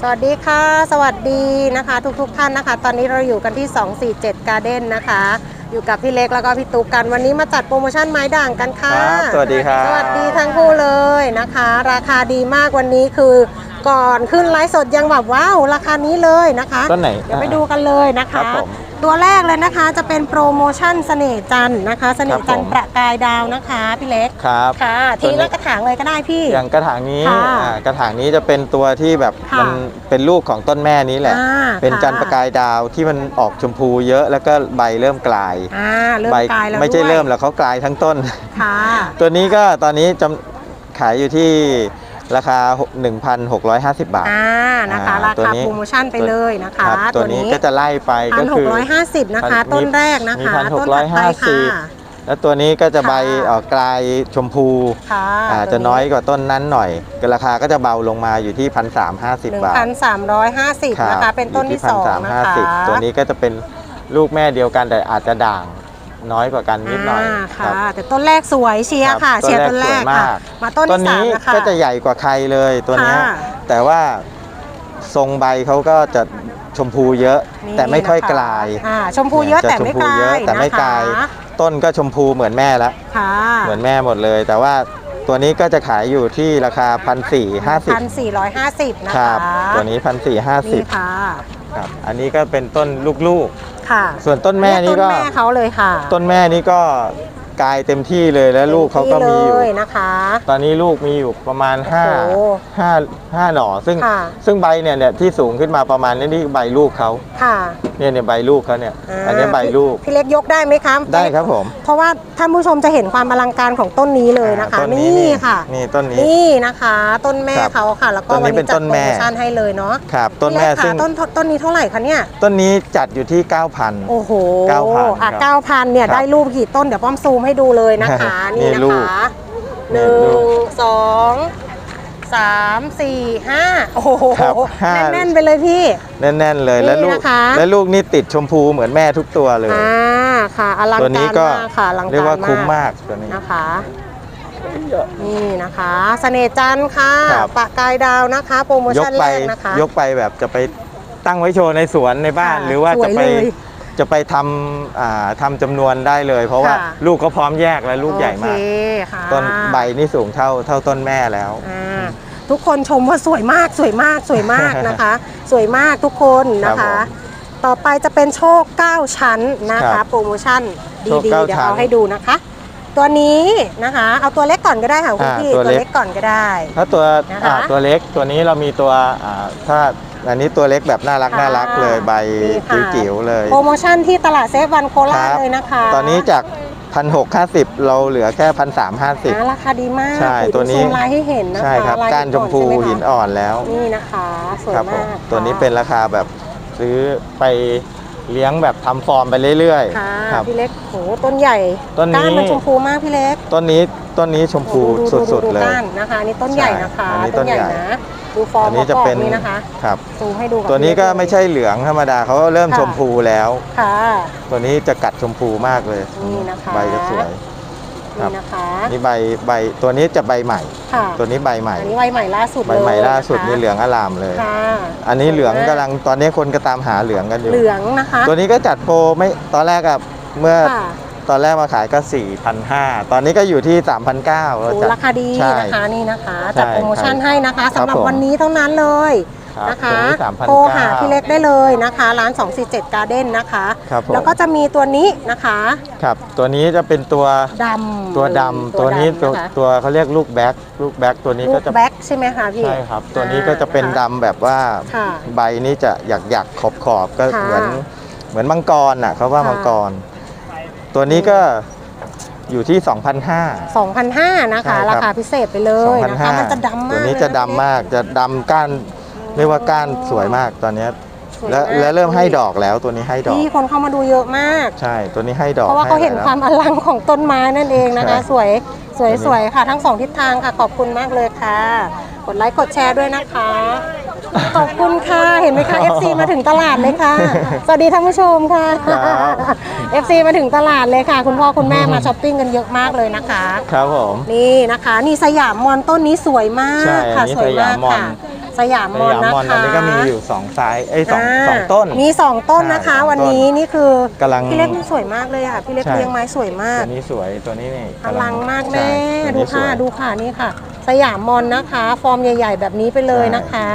สวัสดีค่ะ สวัสดีนะคะ ทุกๆทท่านนะคะ ตอนนี้เราอยู่กันที่ 247 Garden นะคะ อยู่กับพี่เล็กแล้วก็พี่ตุ๊กกัน วันนี้มาจัดโปรโมชั่นไม้ด่างกันค่ะ ครับสวัสดีครับ สวัสดีทั้งคู่เลยนะคะ ราคาดีมากวันนี้คือก่อนขึ้นไลฟ์สดยังแบบว้าว ราคานี้เลยนะคะ ต้นไหนเดี๋ยวไปดูกันเลยนะครัคะบผม ตัวแรกเลยนะคะจะเป็นโปรโมชั่นเสน่ห์จันทร์นะคะ เสน่ห์จันทร์ครับผมประกายดาวนะคะพี่เล็กครับค่ะตัทีวนี้ละกระถางเลยก็ได้พี่ อย่างกระถางนี้ค่ะอ่ากระถางนี้จะเป็นตัวที่แบบค่ะมันเป็นลูกของต้นแม่นี้แหละอ่าเป็นค่ะจันทร์ประกายดาวที่มันออกชมพูเยอะแล้วก็ใบเริ่มกลายอ่าเริ่มใบกลายแล้วไม่ใช่ด้วยเริ่มแล้วเขากลายทั้งต้นค่ะตัวนี้ก็ตอนนี้จำขายอยู่ที่ ราคา 1,650 บาทอ่านะคะอ่าราตัวคานี้โปรโมชั่นไปเลยนะคะครับตัวนี้ก็จะไล่ไปพัก็นหคืกอร้อยห้าสิบนะคะมีต้นแรกนะมีคะพันหต้กนร้อถัยดไปห้าสิค่ะบแล้วตัวนี้ก็จะค่ะใบออกกลายชมพูค่ะอ่าตัวจะน้อยกว่าต้นนั้นหน่อยก็ราคาก็จะเบาลงมาอยู่ที่1,350หนึ่งบาทพันสามร้อยห้าสิบนะคะเป็นต้นที่สองนะคะ1,350ตัวนี้ก็จะเป็นลูกแม่เดียวกันแต่อาจจะด่าง น้อยกว่ากันนิดหน่อยาคค่ะรับแต่ต้นแรกสวยเชียร์ครับค่ะต้นเชียร์แรกต้นแรกสวยมากค่ะมาต้นต้นที่สามนี้นะคะก็จะใหญ่กว่าใครเลยตัวเนี้ยค่ะแต่ว่าทรงใบเขาก็จะชมพูเยอะนี่แต่ไม่ค่อยนะคะกลายอ่าชมพูเยอะจะแต่ไม่ชมพูกลาเยอะยแต่ไม่นะคะกลาย ต้นก็ชมพูเหมือนแม่แล้วค่ะเหมือนแม่หมดเลย แต่ว่าตัวนี้ก็จะขายอยู่ที่ราคา1 4 5พัน0สี่ร้อยห้าสิบนะคคะรับตัวนี้1 4นี่5ค่ะ0ครับ อันนี้ก็เป็นต้นลูก ค่ะๆส่วนต้นแม่นี่ก็ต้นแม่เขาเลยค่ะ ต้นแม่นี่ก็ กลายเต็มที่เลยแล้วลูกเขาก็มีอยู่ต็ที่เลยนะคะ ตอนนี้ลูกมีอยู่ประมาณโอ้โห5 5 5หน่อซึ่งค่ะซึ่งใบเนี่ยเนี่ยที่สูงขึ้นมาประมาณนี้นี่ใบลูกเขาค่ะเนี่ยเนี่ยใบลูกเขาเนี่ยาอันนี้ใบลูกพี่เล็กยกได้ไหมคะได้ครับผม เพราะว่าท่านผู้ชมจะเห็นความอลังการของต้นนี้เลยนะคะอ่าต้นนี่ค่ะนี่ต้นนี้นี่นะคะ ต้นแม่ครับเขาค่ะ แล้วก็ต้นนี้วันเป็นี้นจัต้ดนโปรแม่โมชั่นให้เลยเนาะครับ ต้นพี่แม่เล็กซึ่ค่ะงต้นต้นนี้เท่าไหร่คะเนี่ยต้นนี้จัดอยู่ที่ 9,000โอ้โห9,000อะครับเก้าพันเนี่ยครับได้รูปกี่ต้นเดี๋ยวป้อมซูมให้ดูเลยนะคะ นี่นี่นะรูปคะหนี่นึ่รูงปสองสามสี่ห้าโอ้โหครับห้า แน่นๆไปเลยพี่ แน่นๆเลยนี่แล้วลูกนะคะ แล้วลูกนี่ติดชมพูเหมือนแม่ทุกตัวเลย อ่าค่ะอลังตัวนี้การก็มากค่ะอลังการเรียกว่าคุ้มมากมากตัวนี้ นะคะ นี่นะคะเสน่ห์จันทร์ค่ะครับ ปะกายดาวนะคะ โปรโมยกชั่นไปแรกนะคะ ยกไปแบบจะไปตั้งไว้โชว์ในสวนในบ้าน ค่ะหรือว่าสวจะยไปเลย จะไปทำอ่าทำจำนวนได้เลย เพราะว่าค่ะ ลูกเขาพร้อมแยกและลูกใหญ่มาก โอเคค่ะต้นใบนี่สูงเท่าเท่าต้นแม่แล้ว อ่าทุกคนชมว่าสวยมากสวยมากสวยมากนะคะ สวยมากทุกคนนะครัคะบผมต่อไปจะเป็นโชค 9 ชั้นนะครัคะ บโปรโมชั่นโชคดีเก้าๆเดี๋ยวชั้นเอาให้ดูนะคะ ตัวนี้นะคะเอาตัวเล็กก่อนก็ได้ค่ะคุณอ่าพี่ตัวตัวเล็กเล็กก่อนก็ได้ ถ้าตัวนะคะอ่าตัวเล็กตัวนี้เรามีตัวอ่าถ้าอันนี้ตัวเล็กแบบน่ารักค่ะน่ารักเลยใบนี่ค่ะ จิ๋วๆเลยโปรโมชั่นที่ตลาดเซฟวันโคราชครับเลยนะคะตอนนี้จากพันหกห้าสิบเราเหลือแค่พันสามห้าสิบอ่าราคาดีมากใช่โอ้โหตัวนี้ ดูซูมลายให้เห็นนะคะใช่ครับลยก้านชมพูใไหคะหินอ่อนแล้ว นี่นะคะสวยครับผมมากตัวนี้ค่ะเป็นราคาแบบซื้อไป เลี้ยงแบบทำฟอร์มไปเรื่อยค่ะๆครับพี่เล็กโหต้นใหญ่ต้นนี้ก้านมันชมพูมากพี่เล็ก ต้นนี้ต้นนี้ชมพูโอ้สุดๆเลยก้านนะคะอันนี่ต้นใหญ่นะคะใช่อันนี้ต้นใหญ่ต้นใหญ่นะดูฟอร์มอันนี้จะประกอบเป็นนี่นะคะครับซูมให้ดูบตัวนี้ก็พี่เล็ไม่ใช่เหลืองธรรมดาเขาเริ่มค่ะชมพูแล้วค่ะตัวนี้จะกัดชมพูมากเลยนี่นะคะใบจะสวยครั นี่บนะคะนี่ใบใบตัวนี้จะใบใหม่ ค่ะตัวนี้ใบใหม่อันนี้ใบใหม่ล่าสุดใบใหม่เลยล่าสุดะคะนี่เหลืองอลามเลยค่ะอันนี้เหลืองสวยมากกำลังตอนนี้คนก็ตามหาเหลืองกันอยู่เหลืองนะคะ ตัวนี้ก็จัดโปรไม่ตอนแรกอะเมื่อค่ะตอนแรกมาขายก็ 4,500 ตอนนี้ก็อยู่ที่ 3,900เราโอ้จัดราคาดีใช่นะคะนี่นะคะใช่จัดโปรโมชั่นครับให้นะคะสำหรับผมวันนี้เท่านั้นเลยครับ นะคะตัวนี้3,900โทรหาพี่เล็กได้เลยนะคะร้าน 247 Garden นะคะครับผมแล้วก็จะมีตัวนี้นะคะครับตัวนี้จะเป็นตัวดำตัวดำตัวนี้ตัวดำนะคะตัวเขาเรียกลูกแบ็คลูกแบ็คตัวนี้ลูก็กจะแบ็คใช่ไหมคะพี่ ใช่ครับ ตัวนี้ก็จะเป็นอ่าดำแบบว่าค่ะใบนี้จะหยักหยักขอบขอบๆก็ค่ะเหมือนเหมือนมังกรอะเขาว่าค่ะ มังกร ตัวนี้ก็อยู่ที่ 2,500 2,500นะคะใช่ครับ ราคาพิเศษไปเลยนะคะ2,500มันจะดำมากตัวนี้จะดำมากจะดำก้าน เรียกว่าก้านสวยมากตอนเนี้ยสวยและมากและเริ่มให้ดอกแล้วตัวนี้ให้ดอกที่คนเข้ามาดูเยอะมาก ใช่ตัวนี้ให้ดอกเพราะว่าเขาเห็นให้ความอลังของต้นไม้นั่นเองนะคะ ใช่สวยสวยตัวนี้ สวยค่ะ ทั้งสองทิศทางค่ะขอบคุณมากเลยค่ะ กดไลค์กดแชร์ด้วยนะคะ ขอบคุณค่ะเห็นไหมคะ FC มาถึงตลาดเลยค่ะ สวัสดีท่านผู้ชมค่ะ ครับ FC มาถึงตลาดเลยค่ะ คุณพ่อคุณแม่มาช้อปปิ้งกันเยอะมากเลยนะคะ ครับผม นี่นะคะ นี่สยามมอนต้นนี้สวยมาใช่กค่ะอันนี้สวยมากสยามมอนค่ะ สยามสมอนยามนะมอนตอคะนนี้ก็มีอยู่สองไซส์เอ้ยสองาสองต้น มีสองต้นนะคะ ใช่วันสองต้นนี้นี่คือกำลังพี่เล็กมันสวยมากเลยอะ พี่เล็กใช่ เลี้ยงไม้สวยมาก ตัวนี้สวยตัวนี้นี่อกำลังมากใช่แม่ตัวดูนี้สค่ะวยดูค่ะนี่ค่ะ สยามมอนนะคะ ฟอร์มใหญ่ ๆ แบบนี้ไปเลยใช่นะคะ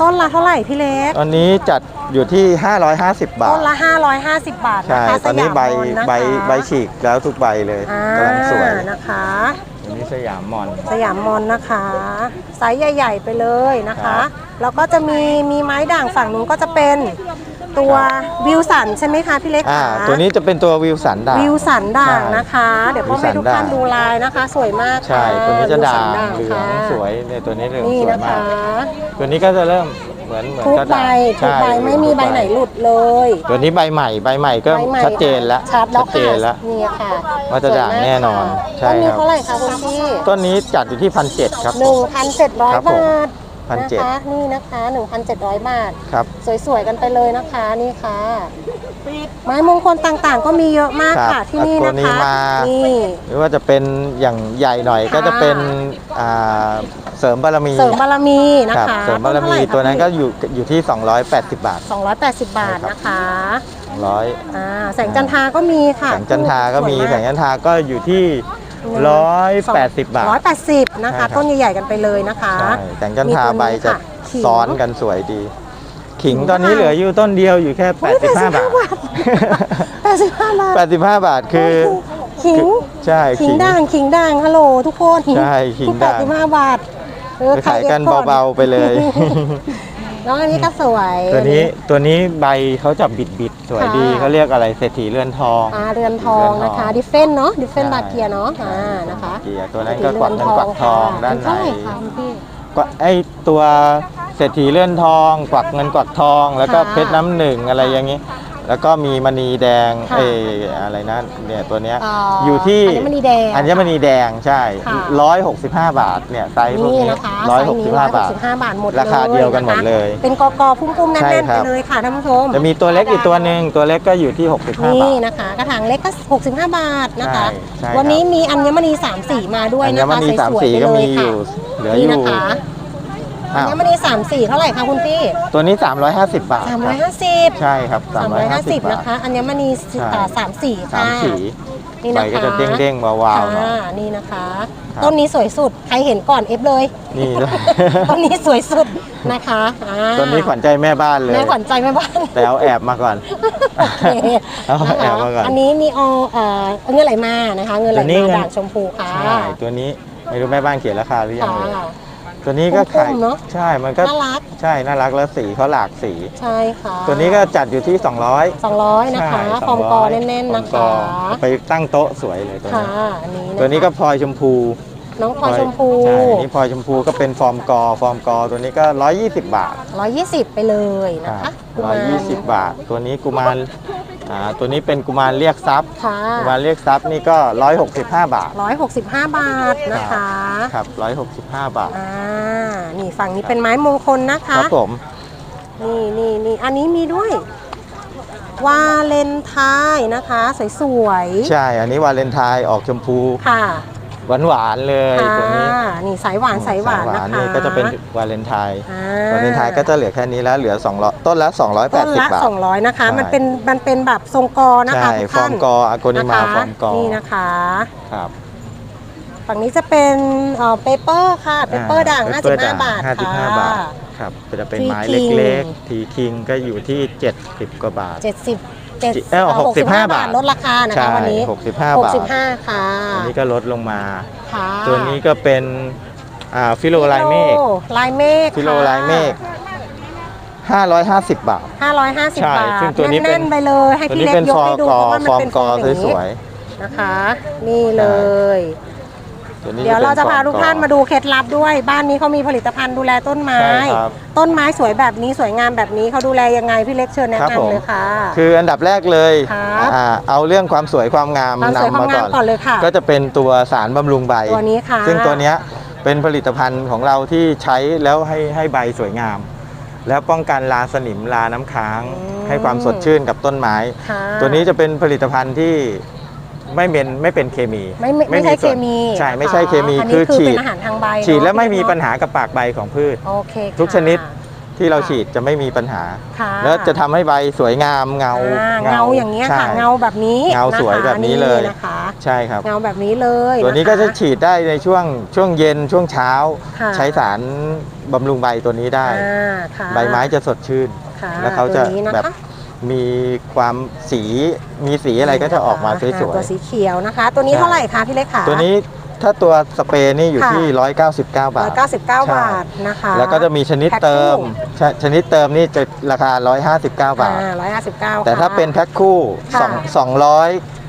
ต้นละเท่าไหร่พี่เล็ก ตอนนี้จัดอยู่ที่ 550 บาทต้นละ 550 บาทใช่นะคะตอนนี้สยามใบมอนนะคะ ใบใบฉีกแล้วทุกใบเลยอ่ากำลังสวยนะคะตัวนี้ สยามมอน สยามมอนนะคะไซส์ใหญ่ ๆ ไปเลยนะครัคะบแล้วก็จะมีมีไม้ด่างฝั่งนู้นก็จะเป็นตัววิวสันใช่ไหมคะพี่เล็กอ่าคะตัวนี้จะเป็นตัววิวสันดาบวิวสันด่างใช่นะคะ เดี๋ยวพ่อแม่ทุกท่านวิวสันด่างดูลายนะคะ สวยมากใช่ค่ะตัวนี้จะวิวด่าสังนเหลืองค่ะสวยเนี่ยตัวนี้เหลืองนี่สวยนะมาคะกตัวนี้ก็จะเริ่ม เหมือนเหมือนทุกกระใบดาษทุกใบช่ไม่มีใบไหนหลุดเลยตัวนี้ใบใหม่ใบใหม่ก็ใบใหม่ชัดเจนแล้วชัดแล้วเจนแล้วค่ะนี่ค่ะว่าจะด่างแน่นอนใช่ต้นนี้ครับ เท่าไหร่คะคุณพี่ต้นนี้จัดอยู่ที่พันเจ็ดครับ หนึ่งพันเจ็ดร้อยครับผม บาทพั นนะเจ็ดคะนี่นะคะหนึ่งพันเจ็ดร้อยบาท ครับ สวยๆกันไปเลยนะคะนี่ค่ะ ไม้มงคลต่างๆ ก็มีเยอะมากครับค่ะที่นี่ตัวนะนี้คะมานี่ หรือว่าจะเป็นอย่างใหญ่หน่อยก็ค่ะจะเป็นอ่าเสริมบารมีเสริมบารมีนะครัคะเสริมบารมีตัวนั้นก็อยู่อยู่ที่ 280 บาท 280 บาทนะคะ100อ่าแสงจันทราก็มีค่ะแสงจันทราก็มีสวยแสงจันทราก็อยู่ที่ 180บาทร้อยแปดสิบนะใช่ครัคะบต้นใหญ่ๆกันไปเลยนะคะใช่แสงจันทรามีตัวนี้ใบจะค่ะขิงซ้อนกันสวยดีขิงขิงตอนนี้ค่ะเหลืออยู่ต้นเดียวอยู่แค่โอ้ย85 บาทแปดสิบห้าบาท 85 บาทคือขิงใช่ขิงด่างขิงด่างฮัลโหลทุกคนใช่ขิงแปด่าดงสิบห้าบาทเออไปขายกันอฟเบาๆไปเลย น้องอันนี้ก็สวยตัวนี้ตัวนี้ใบเขาจะบิดบิดๆสวยดีค่ะเขาเรียกอะไรเศรษฐีเรือนทองอ่าเรือนทองนะคะเรือนทองดิเฟนเนาะดิเฟนใช่บาเกียเนาะอ่านะคะเกียร์ตัวนั้นก็กวักเงินกวักทองด้านในเท่าไหร่คะคุณพี่กวักไอตัวเศรษฐีเลื่อนทอง กวักเงินกวักทอง แล้วก็ค่ะเพชรน้ำหนึ่งอะไรอย่างนี้ แล้วก็มีมณีแดงค่ะเอยอะไรนะเนี่ยตัวเนี้ยอ๋อออยู่ที่อัญมณีแดงอัญมณีแดงใช่ค่ะร้อยหกสิบห้าบาทเนี่ยไซส์พวกนี่นี้นะคะร้อยไซหกส์สินี้บห้าบาท 165 บาทหมดเลยราคาเดียวกันหมดเลย นะคะเป็นกอกอพุ่มๆแน่ใช่นๆครัไปบ เลยค่ะท่านผู้ชมจะมีตัวเล็กอีกตัวหนึ่งตัวเล็กก็อยู่ที่ 65 บานี่ท นะคะกระถางเล็กก็ 65 บาทนะคะ ใช่ใช่วันนี้มีอัญมณี3สีมาด้วยอัญนะมคะณีสามสวยสีๆไปก็เลมียอค่ะ ยู่ เหลืออนี่ยู่นะคะ อ้าอัวญมณี3สีเท่าไหร่คะคุณพี่ตัวนี้ 350 บาทครับ350ใช่ครับ350 350 บานะท คะอัญมณีใช่ อ่าสามสีสาค่ะมสีนี่ใบนะคะก็จะเด้งๆวาวๆหน่อย ค่ะนี่นะคะ ครับ ต้นนี้สวยสุดใครเห็นก่อนเอฟเลย นี่ต้นนี้สวยสุดนะคะอ่าตัวนี้ขวัญใจแม่บ้านเลย แม่ขวัญใจแม่บ้าน แต่เอาแอบมาก่อน โอเคเอานะแอคะบมาก่อน อันนี้มีอเอ่อเงินไหลมานะคะ เงินไหลตัวนี้มาเงิน ด่างชมพูค่ะใช่ตัวนี้ไม่รู้แม่บ้านเขียนราคาหรือยังค่ะเลย ตัวนี้ก็ขายกลมๆเนอะใช่ มันก็น่ารัก ใช่ น่ารักแล้วสีเขาหลากสี ใช่ค่ะตัวนี้ก็จัดอยู่ที่ 200 200 นะคะใช่ฟอร์มกอ200แน่นๆ นะฟอคะร์มกอไปตั้งโต๊ะสวยเลยตัวค่ะนี้ อันนี้ะคะตัวนี้ก็พลอยชมพู น้องพลอยชมพูใช่นี่พลอยชมพูก็เป็นฟอร์มกอ ฟอร์มกอตัวนี้ก็ 120 บาท120 ไปเลยนะครัคะบ120 บาท ตัวนี้กุมารอ่าตัวนี้เป็นกุมารเรียกทรัพย์ ค่ะกุมารเรียกทรัพย์นี่ก็ 165 บาท 165 บาทนะคะครับ 165 บาท อ่านี่ฝั่งนี้เป็นไม้มงคลนะครัคะบผม นี่นี่นี่อันนี้มีด้วย วาเลนไทน์นะคะ สวยใช่ อันนี้วาเลนไทน์ออกชมพู ๆ ค่ะ หวานหวานๆเลยค่ะตัวนี้นี่สายหวานสายหวานนะคะนี่ก็จะเป็นวาเลนไทน์อ่วาเลนไทน์ก็จะเหลือแค่นี้แล้วเหลือ200ต้นละต้นละ280 บาท200นะคะใช่มันเป็นมันเป็นแบบทรงกอนะคะใช่ทุกฟอท่าร์นมกออาโกนิมานะคะฟอร์มกอนี่นะคะครับฝั่งนี้จะเป็นเอ่อเปเปอร์ค่ะเปเปอร์ด่างเปเปอร์ด่าง55 บาทค่ะ55 บาทครับจะเป็น Tree ไม้ King เล็กๆทีคิงก็อยู่ที่ 70 กว่าบาท 70 7เอ้า65บาทลดราคานะใช่คะวันนี้65บาท65ค่ะอันนี้ก็ลดลงมาค่ะตัวนี้ก็เป็นอ่าฟิโลลายเมฆฟิโลลายเมฆฟิโลลายเมฆ550 บาท 550ใช่บาท ซึ่งตัวนี้เป็นแน่นๆไปเลย ให้ตัวพี่นี้เล็กเป็นยกฟอให้ร์ดูกอเพราะว่ามันฟอร์มเป็นกออย่างสนี้วยนะคะ นี่เลยๆตัวนี้ เดี๋ยวเราจะพาป็ทุกท่านมาดูเคล็ดลับด้วย บ้านนี้เขามีผลิตภัณฑ์ดูแลต้นไม้ใช่ครับต้นไม้สวยแบบนี้สวยงามแบบนี้เขาดูแลยังไงพี่เล็กเชิญแนะครับผมนำเลยค่ะ คืออันดับแรกเลยครับอ่าเอาเรื่องความสวยความงามความสวยนำความามมางก่อนก่อนเลยค่ะ ก็จะเป็นตัวสารบำรุงใบตัวนี้ค่ะซึ่งตัวเนี้ยเป็นผลิตภัณฑ์ของเราที่ใช้แล้วให้ให้ใบสวยงาม แล้วป้องกันราสนิมราน้ำค้างอืมให้ความสดชื่นกับต้นไม้ค่ะตัวนี้จะเป็นผลิตภัณฑ์ที่ ไม่เป็นไม่เป็นเคมีไม่ไม่ไม่ใช่เคส่วนมีใช่นะคะไม่ใช่เคมีอันคืนี้อคือฉีเป็นดอาหารทางใบฉีดแล้วเนอะไม่มีพี่เล็กปัญหากับปากใบของพืช โอเคค่ะทุกชนิด ที่เราค่ะฉีดจะไม่มีปัญหา ค่ะแล้วจะทำให้ใบสวยงามเงาอ่าเงาอย่างเงี้ยค่ะใช่ เงาแบบนี้เงาสวยนะคะแบบนี้เลย นะคะ ใช่ครับ เงาแบบนี้เลยตัวนี้ก็คจะฉีดได้ในช่วงช่วงเย็นช่วงเช้า ค่ะ ใช้สารบำรุงใบตัวนี้ได้ อ่าค่ะใบไม้จะสดชื่น ค่ะแล้วเขาจะตัวนี้นคแบบ มีความสีมีสีอะไรก็จะออกมาสวยๆตัวสีเขียวนะคะ ตัวนี้เท่าไหร่คะพี่เล็กคะตัวนี้ถ้าตัวสเปรย์นี่อยู่ที่ 199 บาท 199 บาทนะคะ แล้วก็จะมีชนิดเติม ชนิดเติมนี่จะราคา 159 บาท159แต่ถ้าเป็นแพ็คคู่ 2 200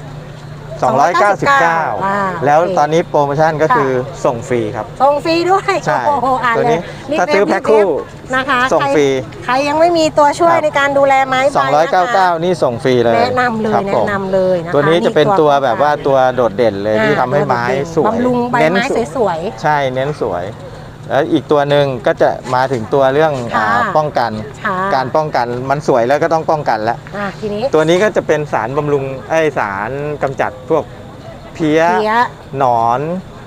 299อ่าแล้วโอเคตอนนี้โปรโมชั่นก็ค่ะคือส่งฟรีครับ ส่งฟรีด้วยใช่โอ้โหอ่านตัวเลนี้ยรีบถ้าซื้อเว็บแพ็คคู่รีบเว็บนะคะส่งใคฟรีใครยังไม่มีตัวช่วยครับในการดูแลไม้ใบนะคะ299 นี่ส่งฟรีเลยแนะนำเลยครับแนะผมนำเลยนะคะตัวนี้จะเป็นตัวแบบว่าป้องกันตัวโดดเด่นเลยที่ทำให้ไม้สวยบำรุงใบเน้นไม้สวยสวยใช่เน้นสวย แล้วอีกตัวหนึ่งก็จะมาถึงตัวเรื่องค่ะอาป้องกันๆค่ะ การป้องกันมันสวยแล้วก็ต้องป้องกันแล้ว อะทีนี้ตัวนี้ก็จะเป็นสารบำรุงไอยสารกำจัดพวกเพี้ย เพี้ย หนอน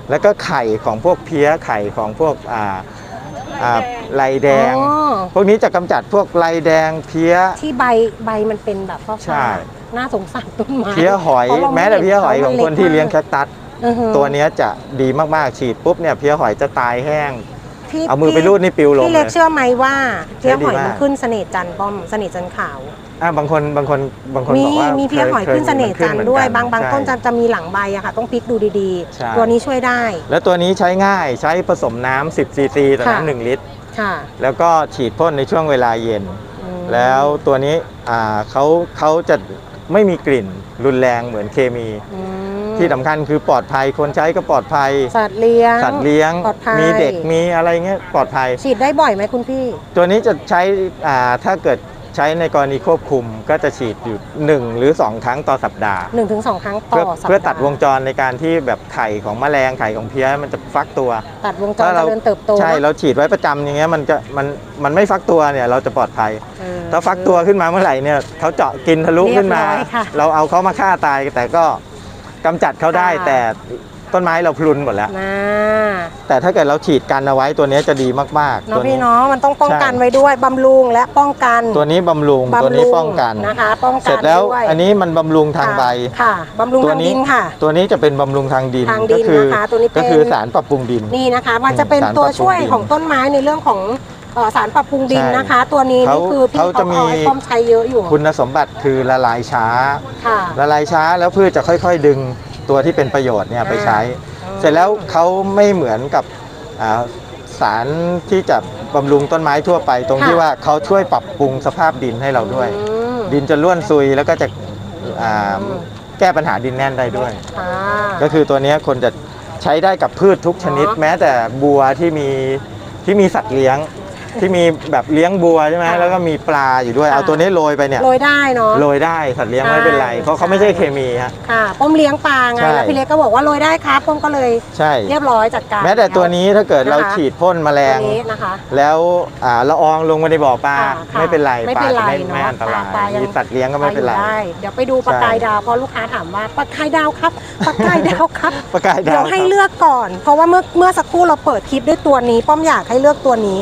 แล้วก็ไข่ของพวกเพี้ยไข่ของพวกอ่าอ่าลายแดง อ๋อ พวกนี้จะกำจัดพวกลายแดงเพี้ย ที่ใบใบมันเป็นแบบฟ้าๆใช่น่าสงสารต้นไม้เพี้ยหอย พราะราแม้แต่เพี้ยหอยของคนที่เลี้ยงมัแคคตัสเล็กมากตัวเนี้ยจะดีมากๆฉีดปุ๊บเนี่ยเพี้ยหอยจะตายแห้ง พี่เอามือไปรูดนี่ปิวลงพี่เลเล็กยเชื่อไหมว่าเพี้ยหอยใช้ดีมันมากขึ้นเสน่ห์จันทร์ป้อมเสน่ห์จันทร์ขาวอะบางคนบางคนบางคนมีบอกว่ามีเพี้ยหอยคขึ้นเสน่ห์จันทร์ด้วยขึ้บางบางใช่ต้นจะจะมีหลังใบอะค่ะ ต้องพลิกดูดีใช่ๆตัวนี้ช่วยได้ แล้วตัวนี้ใช้ง่ายใช้ผสมน้ำ10ซีซีต่อค่ะน้ำหนึ่งลิตรค่ะแล้วก็ฉีดพ่นในช่วงเวลาเย็นอืมแล้วตัวนี้อ่าเขาเขาจะไม่มีกลิ่นรุนแรงเหมือนเคมีอืม ที่สำคัญคือปลอดภัยคนใช้ก็ปลอดภัย สัตว์เลี้ยงสัตว์เลี้ยงปลอดภัยมีเด็กมีอะไรเงี้ยปลอดภัย ฉีดได้บ่อยไหมคุณพี่ ตัวนี้จะใช้อ่าถ้าเกิดใช้ในกรณีควบคุมก็จะฉีดอยู่ 1 หรือ 2 ครั้งต่อสัปดาห์1-2ครั้งต่เพื่ออสัปดาห์เพื่อตัดวงจรในการที่แบบไข่ของแมลงไข่ของเพี้ยมันจะฟักตัว ตัดวงจรเจริญเติบโตใช่เราฉีดไว้ประจำอย่างเงี้ยมันจะมันมันไม่ฟักตัวเนี่ยเราจะปลอดภัยเออถ้าฟักตัวขึ้นมาเมื่อไหร่เนี่ยเขาเจาะกินทะลุขึ้นมา เรียบร้อยค่ะเราเอาเขามาฆ่าตายแต่ก็ กำจัดเขาได้ค่ะ แต่ต้นไม้เราพลุนหมดแล้ว นะแต่ถ้าเกิดเราฉีดกันเอาไว้ตัวเนี้ยจะดีมากๆเน้อตัวงพี่นี้ เนาะมันต้องป้องกันใช่ ไว้ด้วยบำรุงและป้องกันตัวนี้บำรุงบำรุตัวนี้ป้องกัน นะคะ ป้องกันเสร็จแล้วด้วยอันนี้มันบำรุงทางใบ ค่ะบำรุงตัวทางนี้ ดินค่ะ ตัวนี้จะเป็นบำรุงทางดินทางดิก็นคืนะคะตัวนี้เป็น ก็คือสารปรับปรุงดิน นี่นะคะ มันจะเป็นสารตัวปรับปรุงช่วยดินของต้นไม้ในเรื่องของเอ่อ สารปรับปรุงดินใช่นะคะ ตัวนี้เขานี่คือพี่เขาเขาจะมีเอาไอ้ป้อมใช้เยอะอยู่ คุณสมบัติคือละลายช้าค่ะละลายช้าแล้วพืชจะค่อย ๆ ดึงตัวที่เป็นประโยชน์เนี่ยไปใช้อ่าเสร็จแล้วเขาไม่เหมือนกับอ่าสารที่จะบำรุงต้นไม้ทั่วไป ตรงที่ว่าเขาช่วยปรับปรุงสภาพดินให้เราด้วยอืมดินจะร่วนซุยแล้วก็จะอ่าแก้ปัญหาดินแน่นได้ด้วยค่ะก็คือตัวเนี้ยคนจะใช้ได้กับพืชทุกชนิดอ๋อแม้แต่บัวที่มีที่มีสัตว์เลี้ยง ที่มีแบบเลี้ยงบัวใช่ไหมค่ะแล้วก็มีปลาอยู่ด้วยค่ะ เอาตัวนี้โรยไปเนี่ยโรยได้เนาะ โรยได้สัตว์เลี้ยงไม่เป็นไรใช่ เพราะเขาไม่ใช่เคมีฮะ ค่ะป้อมเลี้ยงปลาไงใช่ แล้วพี่เล็กก็บอกว่าโรยได้ครับป้อมก็เลยใช่ เรียบร้อยจัดการ แม้แต่ตัวนี้ถ้าเกิดนะคะเราฉีดพ่นแมลตัวง นี้นะคะ แล้วอ่าละอองลงมาในบ่อปลาค่ะค่ะไม่เป็นไรไม่ปลาเป็นไรจะไม่เนอะไม่อันตรายปลายัง มีสัตว์เลี้ยงก็ไม่เป็นไรปด้เดี๋ยวไปดูปลากายดาวเพราะลูกค้าถามว่าปลากายดาวครับปลากายดาวครับ ประกายดาวเดี๋ยวให้ครับเลือกก่อน เพราะว่าเมื่อเมื่อสักครู่เราเปิดคลิปด้วยตัวนี้ ป้อมอยากให้เลือกตัวนี้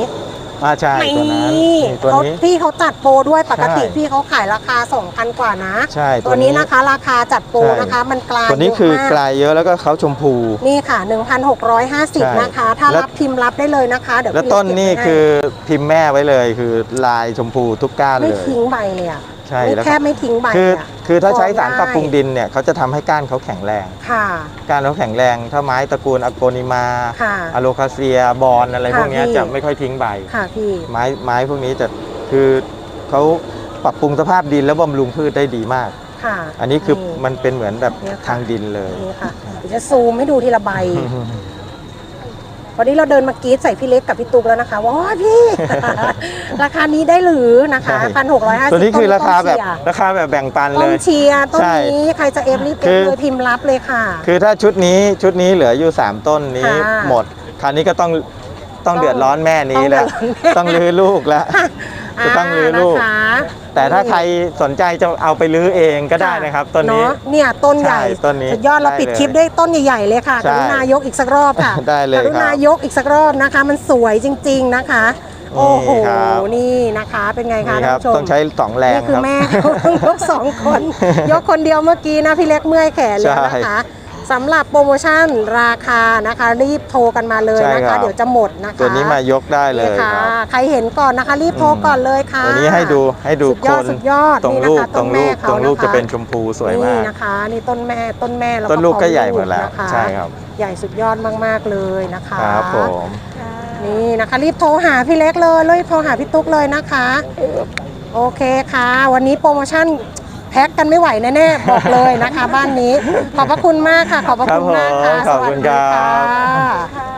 อ่าใช่ตัวนั้นนี่นี่ตัวเขานี้พี่เขาจัดโปรด้วยปกติใช่พี่เขาขายราคา2,000กว่านะ ใช่ตัวนี้นะคะราคาจัดโปรใช่นะคะมันกลายตัวนี้เยะคือมากกลายเยอะแล้วก็เขาชมพูนี่ค่ะใช่1,650 นะคะ ถ้าแล้วรับพิมพ์รับได้เลยนะคะเดี๋ยวแล้วพี่ต้นเล็กนี่เก็บไว้ให้คือพิมพ์แม่ไว้เลย คือลายชมพูทุกก้านไม่เลยทิ้งใบเลยอะ ใช่ไม่แล้วแทบไม่ทิ้งใบคืออะคือถ้าใช้บอกสารได้ปรับปรุงดินเนี่ยเขาจะทำให้ก้านเขาแข็งแรง ค่ะ ก้านเขาแข็งแรง ถ้าไม้ตระกูลอะโกนิมาค่ะอะโลคาเซียบอนอะไรค่ะพวกเนี้ยพี่ จะไม่ค่อยทิ้งใบ ค่ะพี่ ไม้ไม้พวกนี้จะคือเขาปรับปรุงสภาพดินแล้วบำรุงพืชได้ดีมาก ค่ะอันนี้คือมันเป็นเหมือนแบบเนี่ยค่ะ ทางดินเลย นี่ค่ะเดี๋ยวจะซูมให้ดูทีละใบ วันนี้เราเดินมากรีดใส่พี่เล็กกับพี่ตุ๊กแล้วนะคะว้าพี่ ราคานี้ได้หรือนะคะใช่พันหกร้อยห้าสิบตัวนี้คือราคาแบบราคาแบบแบ่งปันต้เลนยเชียร์ต้นใช่นี้ใครจะเอฟรีบเอคืฟอเลยพิมพ์รับเลยค่ะ คือถ้าชุดนี้ชุดนี้เหลืออยู่ 3 ต้นนี้ค่ะหมด คราวนี้ก็ต้องต้องต้องเดือดร้อนแม่นี้แล้ว ต้ต้อองงเดือดร้อนแม่ลื้อลูกแล้วอจะต้องรื้อลูกนะคะ แต่ถ้าใครสนใจจะเอาไปรื้อเองก็ได้นะครับต้นนี้เาะเนี่ยต้นใหญ่ใช่ต้นนี้สุดยอดเราได้ปิดเลยคลิปด้วยต้นใหญ่ๆเลยค่ะใช่กรุณายกอีกสักรอบค่ะได้เลยกรุณายกอีกสักรอบนะคะ มันสวยจริง ๆนะคะโอ้โหครับนี่นะคะ เป็นไงคะนี่คท่านรับผู้ชม ต้องใช้สองแรงนี่คือครับแม่เขาต้องยกสองคน ยกคนเดียวเมื่อกี้นะพี่เล็กเมื่อยแขนแล้วนะใช่คะ สำหรับโปรโมชั่นราคานะคะ รีบโทรกันมาเลยใช่นะครัคะ บ เดี๋ยวจะหมดนะคะตัวนี้มายกได้เลยนี่ค่ะครับ ใครเห็นก่อนนะคะ รีบโทรก่อนเลยค่ะตัวนี้ให้ดูให้ดูสุดโคยอดนสุดยอดตรงนี่ลูนะกคะตรงลูกแม่ตรงลูกเขาจะคเป็นชมพูสวยมานี่กนะคะ นี่ต้นแม่ต้นแม่แล้วต้นลูกก็ใหญ่พร้อหมดแล้ว นะคะใช่ครับใหญ่สุดยอดมากๆเลยนะคะครับผมนี่นะคะ รีบโทรหาพี่เล็กเลยรีบโทรหาพี่ตุ๊กเลยนะคะ โอเคค่ะ วันนี้โปรโมชั่น แพ็คกันไม่ไหวแน่ๆบอกเลยนะคะ บ้านนี้ ขอบพระคุณมากค่ะ ขอบพระคุณมากค่ะ ครับผมขอบคุณสวัสดีครับค่ะ